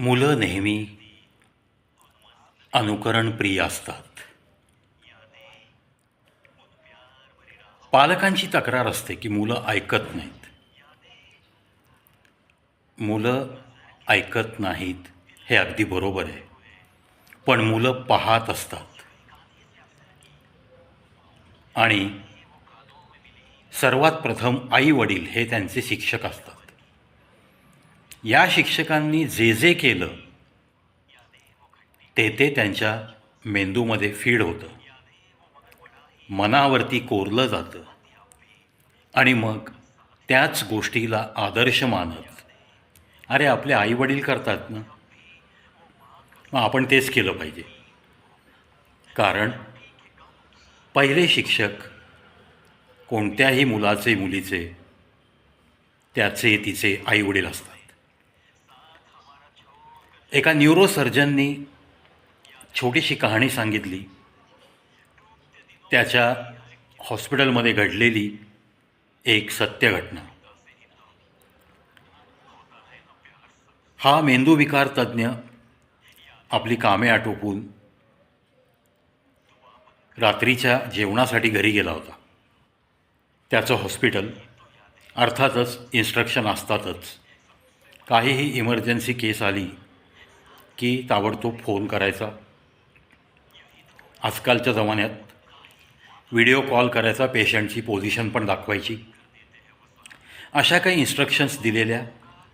मुलं नेहमी अनुकरणप्रिय असतात. पालकांची तक्रार असते की मुलं ऐकत नाहीत. मुलं ऐकत नाहीत हे अगदी बरोबर आहे. पण मुलं पाहत असतात. आणि सर्वात प्रथम आई वडील हे त्यांचे शिक्षक असतात. या शिक्षकांनी जे जे केलं ते ते त्यांच्या मेंदूमध्ये फीड होतं. मनावरती कोरलं जातं. आणि मग त्याच गोष्टीला आदर्श मानत अरे आपले आईवडील करतात ना? मग आपण तेच केलं पाहिजे. कारण पहिले शिक्षक कोणत्याही मुलाचे मुलीचे त्याचे तिचे आईवडील असतात. एका न्यूरोसर्जननी छोटीशी कहाणी सांगितली. त्याच्या हॉस्पिटलमध्ये घडलेली एक सत्य घटना. हा मेंदूविकार तज्ज्ञ आपली कामे आटोपून रात्रीच्या जेवणासाठी घरी गेला होता. त्याचं हॉस्पिटल अर्थातच इन्स्ट्रक्शन असतातच. काहीही इमर्जन्सी केस आली की ताबडतोब फोन करायचा. आजकालच्या जमान्यात व्हिडिओ कॉल करायचा पेशंटची पोझिशन पण दाखवायची. अशा काही इन्स्ट्रक्शन्स दिलेल्या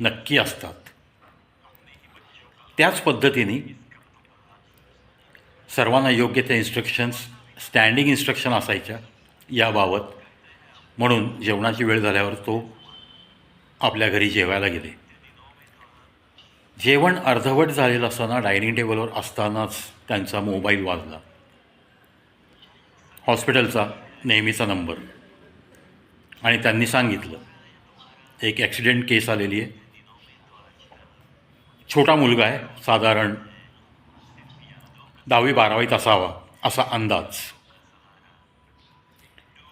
नक्की असतात. त्याच पद्धतीने सर्वांना योग्य त्या इन्स्ट्रक्शन्स स्टँडिंग इन्स्ट्रक्शन असायच्या याबाबत. म्हणून जेवणाची वेळ झाल्यावर तो आपल्या घरी जेवायला गेले. जेवण अर्धवट झालेलं असताना डायनिंग टेबलवर असतानाच त्यांचा मोबाईल वाजला. हॉस्पिटलचा नेहमीचा नंबर. आणि त्यांनी सांगितलं एक ॲक्सिडेंट केस आलेली आहे. छोटा मुलगा आहे साधारण दहावी बारावीत असावा असा अंदाज.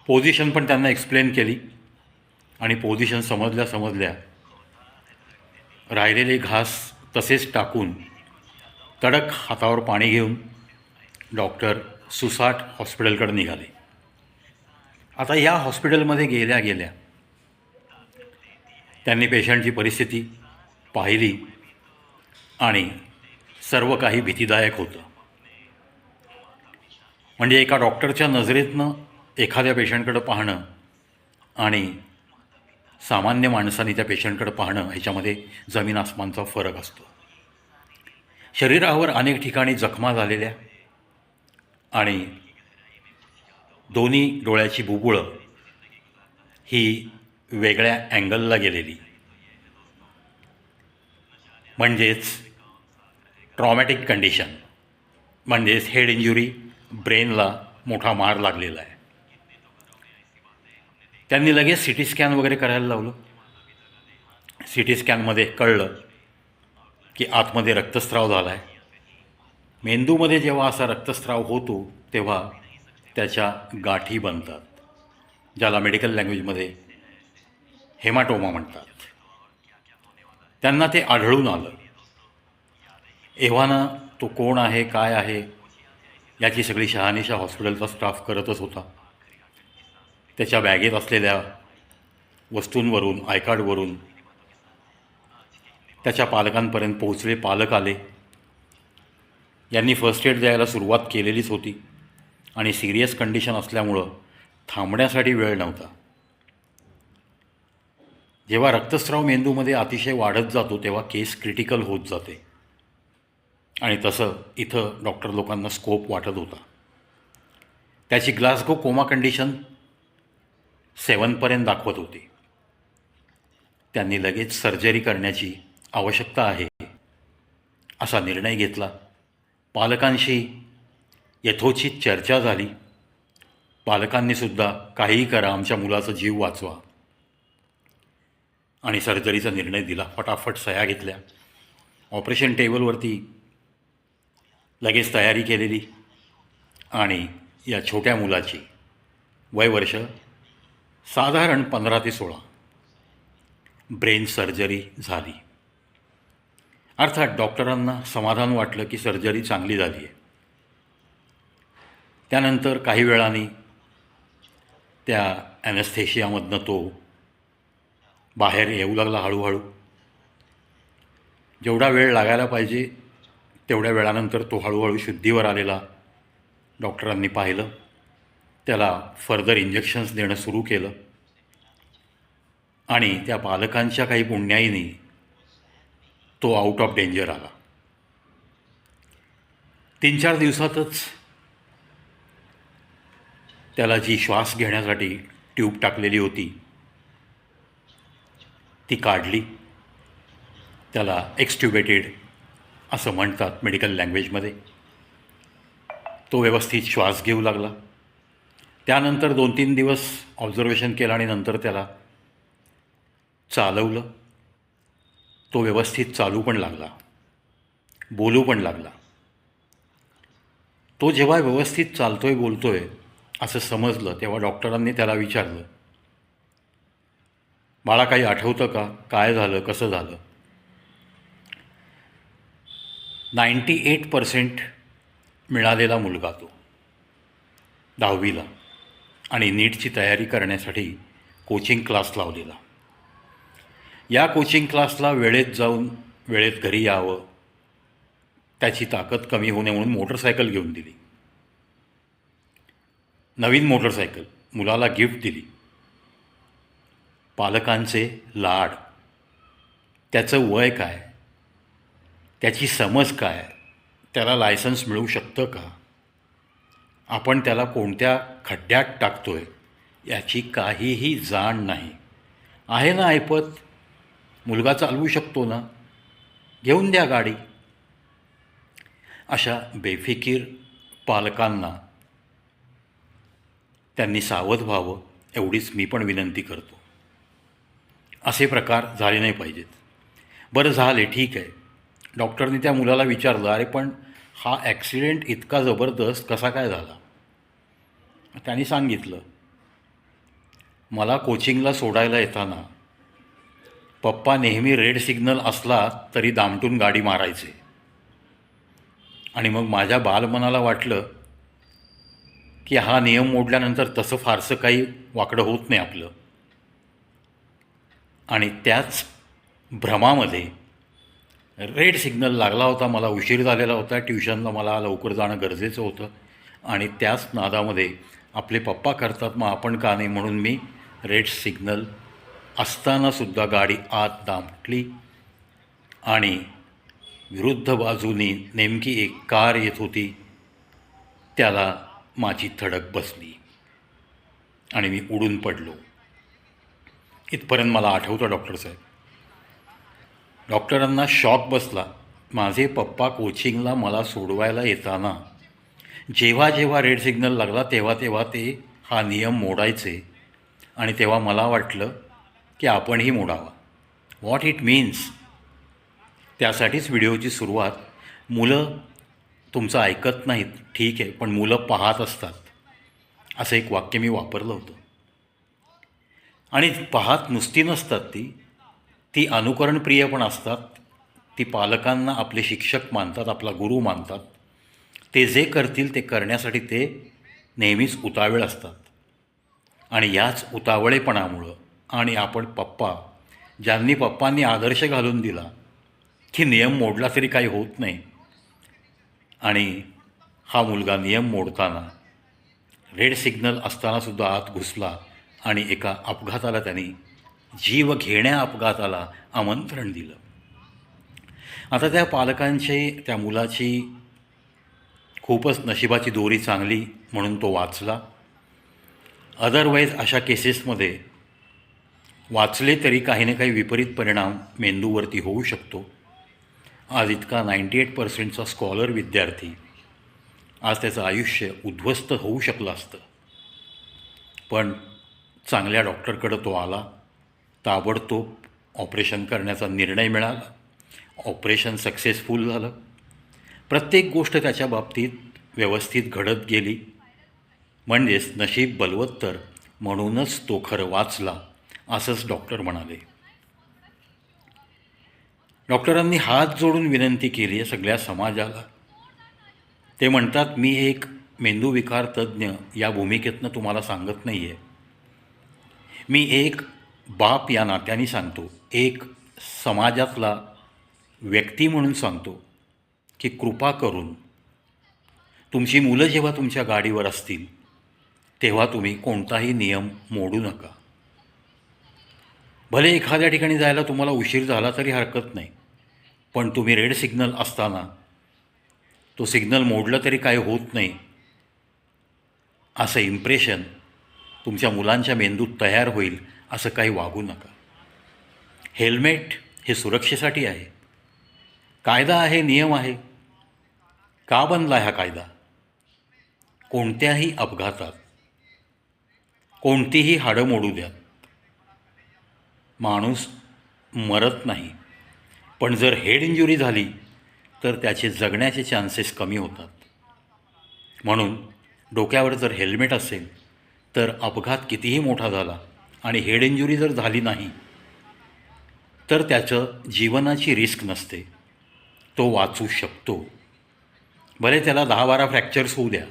पोझिशन पण त्यांना एक्सप्लेन केली. आणि पोझिशन समजल्या समजल्या. राहिलेले घास तसेच टाकून तडक हातावर पाणी घेऊन डॉक्टर सुसाट हॉस्पिटलकडे निघाले. आता या हॉस्पिटलमध्ये गेल्या गेल्या त्यांनी पेशंटची परिस्थिती पाहिली आणि सर्व काही भीतीदायक होतं. म्हणजे एका डॉक्टरच्या नजरेतनं एखाद्या पेशंटकडं पाहणं आणि सामान्य माणसाने त्या पेशंटकडे पाहणं ह्याच्यामध्ये जमीन आसमानचा फरक असतो. शरीरावर अनेक ठिकाणी जखमा झालेल्या आणि दोन्ही डोळ्याची बुबुळं ही वेगळ्या अँगलला गेलेली. म्हणजेच ट्रॉमॅटिक कंडिशन म्हणजेच हेड इंजुरी ब्रेनला मोठा मार लागलेला आहे. त्यांनी लगेच सी टी स्कॅन वगैरे करायला लावलं. सी टी स्कॅनमध्ये कळलं की आतमध्ये रक्तस्राव झाला आहे मेंदूमध्ये जेव्हा असा रक्तस्राव होतो तेव्हा त्याच्या गाठी बनतात ज्याला मेडिकल लँग्वेजमध्ये हेमाटोमा म्हणतात. त्यांना ते आढळून आलं. एव्हाना तो कोण आहे काय आहे याची सगळी शहानिशा हॉस्पिटलचा स्टाफ करतच होता. त्याच्या बॅगेत असलेल्या वस्तूंवरून आयकार्डवरून त्याच्या पालकांपर्यंत पोहोचले पालक आले. यांनी फर्स्ट एड द्यायला सुरुवात केलेलीच होती आणि सिरियस कंडिशन असल्यामुळं थांबण्यासाठी वेळ नव्हता. जेव्हा रक्तस्राव मेंदूमध्ये अतिशय वाढत जातो तेव्हा केस क्रिटिकल होत जाते. आणि तसं इथं डॉक्टर लोकांना स्कोप वाटत होता. त्याची ग्लासगो कोमा कंडिशन सेवनपर्यंत दाखवत होते. त्यांनी लगेच सर्जरी करण्याची आवश्यकता आहे असा निर्णय घेतला. पालकांशी यथोचित चर्चा झाली. पालकांनीसुद्धा काहीही करा आमच्या मुलाचा जीव वाचवा. आणि सर्जरीचा निर्णय दिला. फटाफट सह्या घेतल्या. ऑपरेशन टेबलवरती लगेच तयारी केलेली. आणि या छोट्या मुलाची वय वर्ष साधारण पंधरा ते सोळा. ब्रेन सर्जरी झाली. अर्थात डॉक्टरांना समाधान वाटलं की सर्जरी चांगली झाली आहे त्यानंतर काही वेळाने त्या ॲनेस्थेशियामधनं तो बाहेर येऊ लागला हळूहळू. जेवढा वेळ लागायला पाहिजे तेवढ्या वेळानंतर तो हळूहळू शुद्धीवर आलेला डॉक्टरांनी पाहिलं. त्याला फर्दर इंजेक्शन्स देणं सुरू केलं. आणि त्या पालकांच्या काही पुण्याईने तो आउट ऑफ डेंजर आला. तीन चार दिवसातच त्याला जी श्वास घेण्यासाठी ट्यूब टाकलेली होती ती काढली. त्याला एक्स्ट्युबेटेड असं म्हणतात मेडिकल लँग्वेजमध्ये तो व्यवस्थित श्वास घेऊ लागला. त्यानंतर दोन तीन दिवस ऑब्झर्वेशन केलं आणि नंतर त्याला चालवलं. तो व्यवस्थित चालू पण लागला. बोलू पण लागला. तो जेव्हा व्यवस्थित चालतो आहे बोलतो आहे असं समजलं तेव्हा डॉक्टरांनी त्याला विचारलं बाळा काही आठवतं का? काय झालं? कसं झालं? नाईंटी एट पर्सेंट मिळालेला मुलगा तो दहावीला. आणि नीटची तयारी करण्यासाठी कोचिंग क्लास लावलेला. या कोचिंग क्लासला वेळेत जाऊन वेळेत घरी यावं त्याची ताकद कमी होणे म्हणून मोटरसायकल घेऊन दिली. नवीन मोटरसायकल मुलाला गिफ्ट दिली. पालकांचे लाड. त्याचं वय काय? त्याची समज काय? त्याला लायसन्स मिळू शकतं का? आपण त्याला कोणत्या खड्ड्यात टाकतोय याची काहीही जाण नाही. आहे ना ऐपत? मुलगा चालवू शकतो ना? घेऊन द्या गाडी. अशा बेफिकीर पालकांना त्यांनी सावध व्हावं एवढीच मी पण विनंती करतो. असे प्रकार झाले नाही पाहिजेत. बरं झाले ठीक आहे. डॉक्टरने त्या मुलाला विचारलं अरे पण हा ॲक्सिडेंट इतका जबरदस्त कसा काय झाला? त्यांनी सांगितलं मला कोचिंगला सोडायला येताना पप्पा नेहमी रेड सिग्नल असला तरी दामटून गाडी मारायचे. आणि मग माझ्या बालमनाला वाटलं की हा नियम मोडल्यानंतर तसं फारसं काही वाकडं होत नाही आपलं. आणि त्याच भ्रमामध्ये रेड सिग्नल लागला होता मला उशीर झालेला होता ट्युशनला मला लवकर जाणं गरजेचं होतं. आणि त्याच नादामध्ये आपले पप्पा करतात मग आपण का नाही म्हणून मी रेड सिग्नल असतानासुद्धा गाडी आत दामटली. आणि विरुद्ध बाजूनी नेमकी एक कार येत होती त्याला माझी थडक बसली आणि मी उडून पडलो. इथपर्यंत मला आठवतं डॉक्टर साहेब. डॉक्टरांना शॉक बसला. माझे पप्पा कोचिंगला मला सोडवायला येताना. जेव्हा जेव्हा रेड सिग्नल लागला तेव्हा तेव्हा ते हा नियम मोडायचे. आणि तेव्हा मला वाटलं की आपणही मोडावा. व्हॉट इट मीन्स त्यासाठीच व्हिडिओची सुरुवात. मुलं तुमचं ऐकत नाहीत ठीक आहे पण मुलं पाहत असतात. असं एक वाक्य मी वापरलं होतं. आणि पाहत नुसती नसतात ती. ती अनुकरणप्रिय पण असतात. ती पालकांना आपले शिक्षक मानतात आपला गुरु मानतात. ते जे करतील ते करण्यासाठी ते नेहमीच उतावीळ असतात. आणि याच उतावळेपणामुळं आणि आपण पप्पा ज्यांनी पप्पांनी आदर्श घालून दिला की नियम मोडला तरी काही होत नाही. आणि हा मुलगा नियम मोडताना रेड सिग्नल असतानासुद्धा आत घुसला आणि एका अपघाताला त्यांनी जीव घेण्या अपघाताला आमंत्रण दिलं. आता त्या पालकांची त्या मुलाची खूपच नशिबाची दोरी चांगली म्हणून तो वाचला. अदरवाईज अशा केसेसमध्ये वाचले तरी काही ना काही विपरीत परिणाम मेंदूवरती होऊ शकतो. आज इतका नाईंटी एट पर्सेंटचा स्कॉलर विद्यार्थी आज त्याचं आयुष्य उद्ध्वस्त होऊ शकलं असतं. पण चांगल्या डॉक्टरकडं तो आला. ताबडतोब ऑपरेशन करण्याचा निर्णय मिळाला. ऑपरेशन सक्सेसफुल झालं. प्रत्येक गोष्ट त्याच्या बाबतीत व्यवस्थित घडत गेली. म्हणजेच नशीब बलवत्तर म्हणूनच तो खरं वाचला असंच डॉक्टर म्हणाले. डॉक्टरांनी हात जोडून विनंती केली आहे सगळ्या समाजाला. ते म्हणतात मी एक मेंदूविकार तज्ज्ञ या भूमिकेतनं तुम्हाला सांगत नाही आहे मी एक बाप या नात्याने सांगतो. एक समाजातला व्यक्ती म्हणून सांगतो की कृपा करून तुमची मुलं जेव्हा तुमच्या गाडीवर असतील तेव्हा तुम्ही कोणताही नियम मोडू नका. भले एखाद्या ठिकाणी जायला तुम्हाला उशीर झाला तरी हरकत नाही पण तुम्ही रेड सिग्नल असताना तो सिग्नल मोडलं तरी काय होत नाही असं इम्प्रेशन तुमच्या मुलांच्या मेंदूत तयार होईल असं काही वागू नका. हेल्मेट हे सुरक्षेसाठी आहे. कायदा आहे नियम आहे. का बनला हा कायदा? कोणत्याही अपघातात. कोणतीही हाडं मोडू द्या. माणूस मरत नाही. पण जर हेड इंजुरी झाली तर त्याचे जगण्याचे चान्सेस कमी होतात. म्हणून डोक्यावर जर हेल्मेट असेल तर अपघात कितीही मोठा झाला आणि हेड इंजुरी जर झाली नाही तर त्याचं जीवनाची रिस्क नसते. तो वाचू शकतो. भले त्याला दहा बारा फ्रॅक्चर्स होऊ द्या.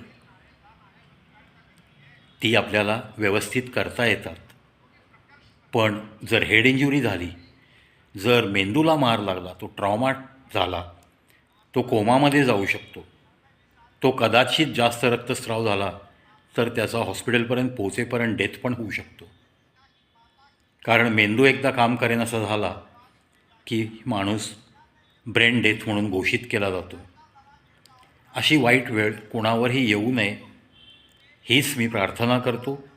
ती आपल्याला व्यवस्थित करता येतात. पण जर हेड इंजुरी झाली जर मेंदूला मार लागला तो ट्रॉमा झाला तो कोमामध्ये जाऊ शकतो. तो कदाचित जास्त रक्तस्राव झाला तर त्याचा हॉस्पिटलपर्यंत पोहोचेपर्यंत डेथ पण होऊ शकतो. कारण मेंदू एकदा काम करेन असा झाला की माणूस ब्रेन डेथ म्हणून घोषित केला जातो. अशी वाईट वेळ कोणावरही येऊ नये हीच मी प्रार्थना करतो.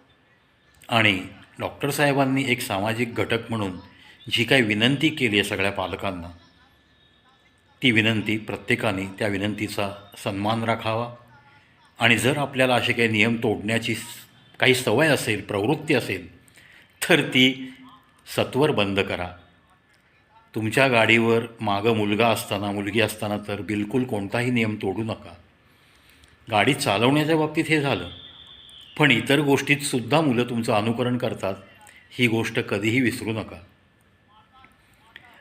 आणि डॉक्टर साहेबांनी एक सामाजिक घटक म्हणून जी काही विनंती केली आहे सगळ्या पालकांना ती विनंती प्रत्येकाने त्या विनंतीचा सन्मान राखावा. आणि जर आपल्याला असे काही नियम तोडण्याची काही सवय असेल प्रवृत्ती असेल तर ती सत्वर बंद करा. तुमच्या गाडीवर मागं मुलगा असताना मुलगी असताना तर बिलकुल कोणताही नियम तोडू नका. गाडी चालवण्याच्या बाबतीत हे झालं. पण इतर गोष्टीत सुद्धा मुलं तुमचं अनुकरण करतात ही गोष्ट कधीही विसरू नका.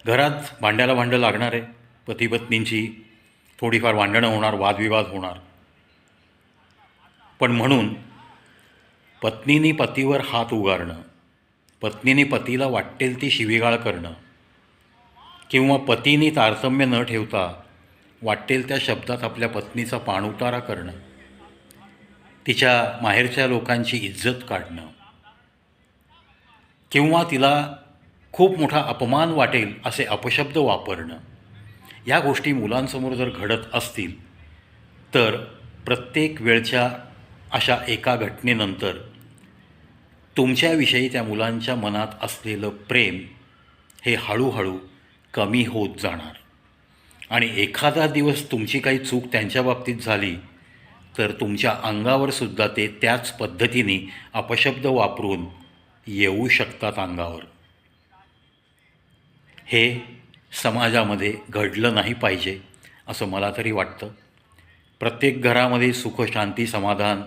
घरात भांड्याला भांडं लागणार आहे. पती पत्नींची थोडीफार भांडणं होणार वादविवाद होणार. पण म्हणून पत्नीनी पतीवर हात उगारणं. पत्नीने पतीला वाटेल ती शिवीगाळ करणं. किंवा पतीने तारतम्य न ठेवता वाटेल त्या शब्दात आपल्या पत्नीचा पाणउतारा करणं. तिच्या माहेरच्या लोकांची इज्जत काढणं. किंवा तिला खूप मोठा अपमान वाटेल असे अपशब्द वापरणं. या गोष्टी मुलांसमोर जर घडत असतील तर प्रत्येक वेळच्या अशा एका घटनेनंतर तुमच्याविषयी त्या मुलांच्या मनात असलेलं प्रेम हे हळूहळू कमी होत जाणार. आणि एखादा दिवस तुमची काही चूक त्यांच्या बाबतीत झाली तर तुमच्या अंगावर सुद्धा ते त्याच पद्धतीने अपशब्द वापरून येऊ शकतात अंगावर. हे समाजामध्ये घडलं नाही पाहिजे असं मला तरी वाटतं. प्रत्येक घरामध्ये सुख शांती समाधान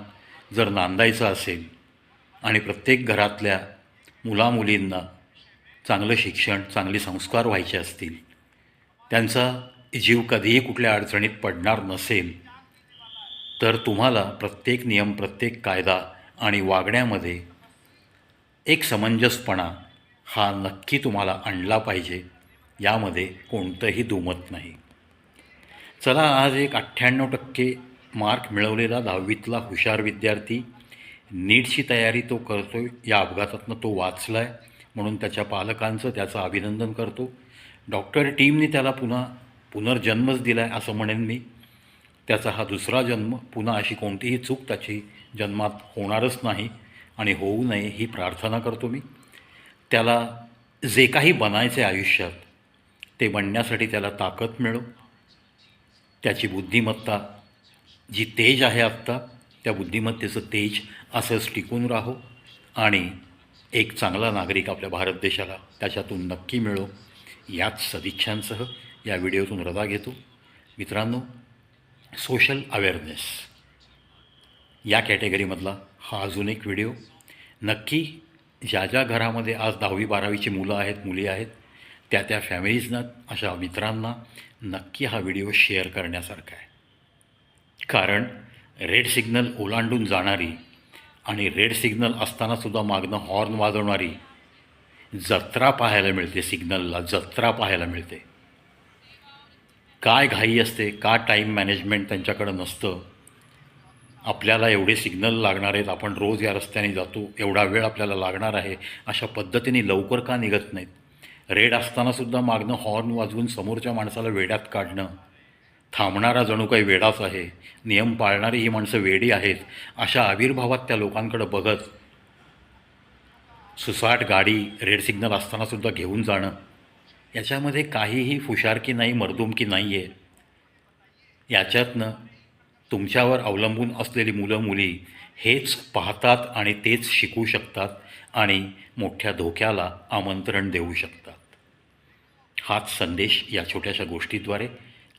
जर नांदायचं असेल आणि प्रत्येक घरातल्या मुलामुलींना चांगलं शिक्षण चांगले संस्कार व्हायचे असतील त्यांचा जीव कधीही कुठल्या अडचणीत पडणार नसेल तर तुम्हाला प्रत्येक नियम प्रत्येक कायदा आणि वागण्यामध्ये एक समंजसपणा हा नक्की तुम्हाला आणला पाहिजे यामध्ये कोणतंही दुमत नाही. चला आज एक अठ्ठ्याण्णव टक्के मार्क मिळवलेला दहावीतला हुशार विद्यार्थी नीटची तयारी तो करतो आहे या अपघातातनं तो वाचला आहे म्हणून त्याच्या पालकांचं त्याचं अभिनंदन करतो. डॉक्टर टीमने त्याला पुन्हा पुनर्जन्मच दिला आहे असं म्हणेन मी. त्याचा हा दुसरा जन्म पुन्हा अशी कोणतीही चूक त्याची जन्मात होणारच नाही आणि होऊ नये ही प्रार्थना करतो मी. त्याला जे काही बनायचे आयुष्यात ते बनण्यासाठी त्याला ताकद मिळो. त्याची बुद्धिमत्ता जी तेज आहे आत्ता त्या बुद्धिमत्तेचं तेज असंच टिकून राहो आणि एक चांगला नागरिक आपल्या भारत देशाला त्याच्यातून नक्की मिळो. याच सदिच्छांसह या व्हिडिओतून रजा घेतो. मित्रांनो सोशल अवेअरनेस या कॅटेगरीमधला हा अजून एक व्हिडिओ. नक्की ज्या ज्या घरामध्ये आज दहावी बारावीची मुलं आहेत मुली आहेत त्या त्या फॅमिलीजना अशा मित्रांना नक्की हा व्हिडिओ शेअर करण्यासारखा आहे. कारण रेड सिग्नल ओलांडून जाणारी आणि रेड सिग्नल असतानासुद्धा मागणं हॉर्न वाजवणारी जत्रा पाहायला मिळते सिग्नलला जत्रा पाहायला मिळते. काय घाई असते का टाईम मॅनेजमेंट त्यांच्याकडं नसतं आपल्याला एवढे सिग्नल लागणार आहेत आपण रोज या रस्त्याने जातो एवढा वेळ आपल्याला लागणार आहे अशा पद्धतीने लवकर का निघत नाहीत? रेड असतानासुद्धा मागणं हॉर्न वाजवून समोरच्या माणसाला वेड्यात काढणं थांबणारा जणू काही वेडाच आहे. नियम पाळणारी ही माणसं वेडी आहेत अशा आविर्भावात त्या लोकांकडं बघत सुसाट गाडी रेड सिग्नल असतानासुद्धा घेऊन जाणं. याच्यामध्ये काहीही फुशारकी नाही मर्दुमकी नाही आहे याच्यातनं तुमच्यावर अवलंबून असलेली मुलं मुली हेच पाहतात आणि तेच शिकू शकतात आणि मोठ्या धोक्याला आमंत्रण देऊ शकतात. हाच संदेश या छोट्याशा गोष्टीद्वारे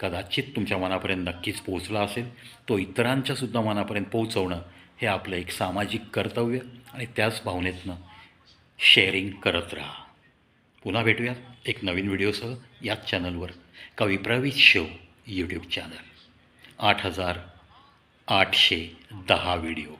कदाचित तुमच्या मनापर्यंत नक्कीच पोहोचला असेल. तो इतरांच्यासुद्धा मनापर्यंत पोहोचवणं हे आपलं एक सामाजिक कर्तव्य आणि त्याच भावनेतनं शेअरिंग करत राहा. पुन्हा भेटूयात एक नवीन व्हिडिओसह याच चॅनलवर. कवी प्रवीत शो यूट्यूब चॅनल आठ हजार आठशे दहा व्हिडिओ.